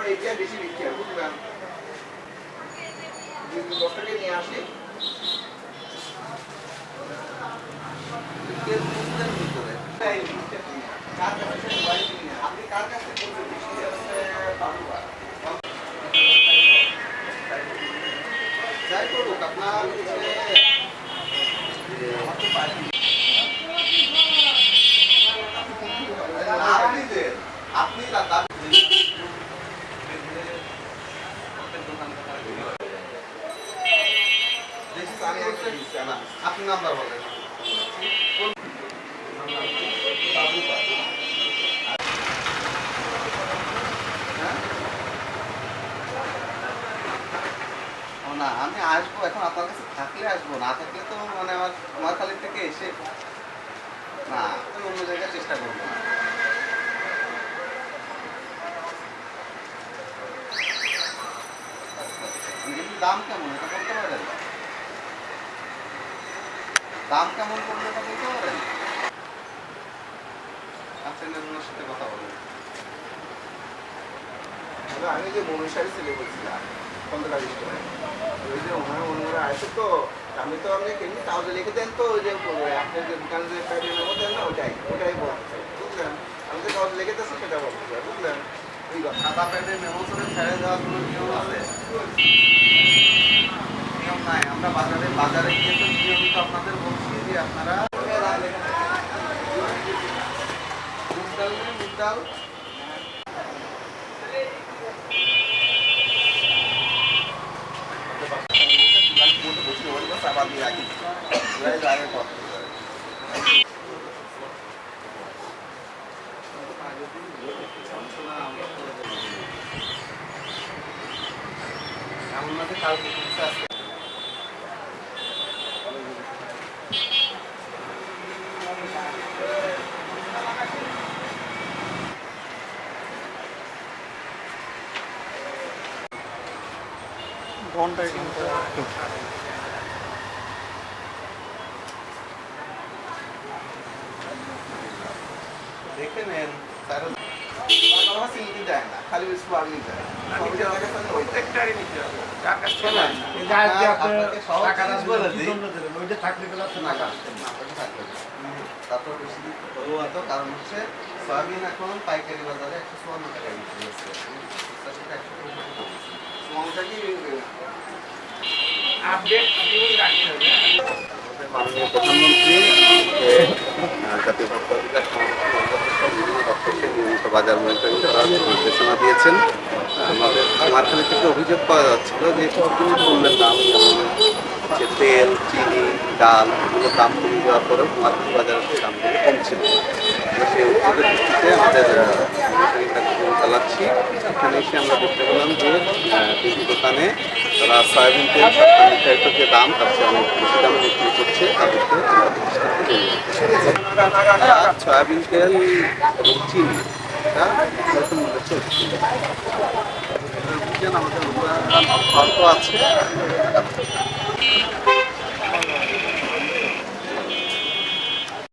আমরা এটা বেশি বিক্রি হয় বুঝলেন দুই তিন দশ টাকা নিয়ে আসি কেউ বুঝতেন কি করে তাই নিতে দিই না। কার কাছে সে মোবাইল কিনি না। আপনি কার কাছ থেকে বলছেন বৃষ্টি হচ্ছে বাবুয়া যাই করুক আপনার হচ্ছে আমার তো পারি না, আমি আসব এখন আপনার কাছে থাকলে আসব না থাকলে তো মানে আমার কুমারখালী থেকে এসে না আমি অন্য জায়গায় চেষ্টা করব। না দাম কেমন? এটা বলতে পারেন? দাম কেমন পড়বে এটা বলতে পারেন? সাথে কথা আমি যে ছেলে বলছিলাম ওই যে ওনার আসে তো, আমি তো আপনি লিখে দেন তো, ওই যে আপনার যে যে মতো দেন না ওটাই ওটাই বুঝলেন? আমি যে লিখে দিচ্ছি সেটা বুঝলেন? নিয়ম নিয়ম নাই, আমরা বাজারে বাজারে গিয়ে তো নিয়মিত আপনাদের যে আপনারা। মুগ ডাল কালকে কিছু আছে ঘন্টায় ঘণ্টা দেখে নেন তার আমার চিনতে যায় না খালি ওই সোয়াবিন যায় সবই জায়গা গেছে না, ওইটা প্রত্যেকটারই নিতে হবে যার কাছ থেকে শোনেন, এই যে আজকে আপনার- আপনি আপনাকে সহজ টাকাটা জিনিস বলে দিলেন, কি দিই। জন্য দিলেন? ওইটা থাকলে গেলে আপনি টাকা আসতেন না। ওটা থাকবে না। তারপর বেশি তো, কারণ হচ্ছে সয়াবিন এখন পাইকারি বাজারে একশো চুয়ান্ন টাকা বিক্রি হচ্ছে। একশো টাকা কি? মাননীয় প্রধানমন্ত্রী বাজার মনিটরিং দিয়েছেন। আমাদের থেকে অভিযোগ পাওয়া যাচ্ছিল যে বিভিন্ন পণ্যের দাম তেল, চিনি, ডাল এগুলোর দাম কমে দেওয়ার পরেও কুমারখালী বাজারের দামগুলো কমছিল। সেই অভিযোগের ভিত্তিতে আমাদের চালাচ্ছি। এখানে এসে আমরা দেখতে পেলাম যে বিভিন্ন দোকানে তারা সয়াবিন তেল নির্ধারিত যে দাম তার চেয়ে অনেক বেশি দামে বিক্রি করছে তাদেরকে। সয়াবিন তেল চিনি আমাদের অর্থ আছে।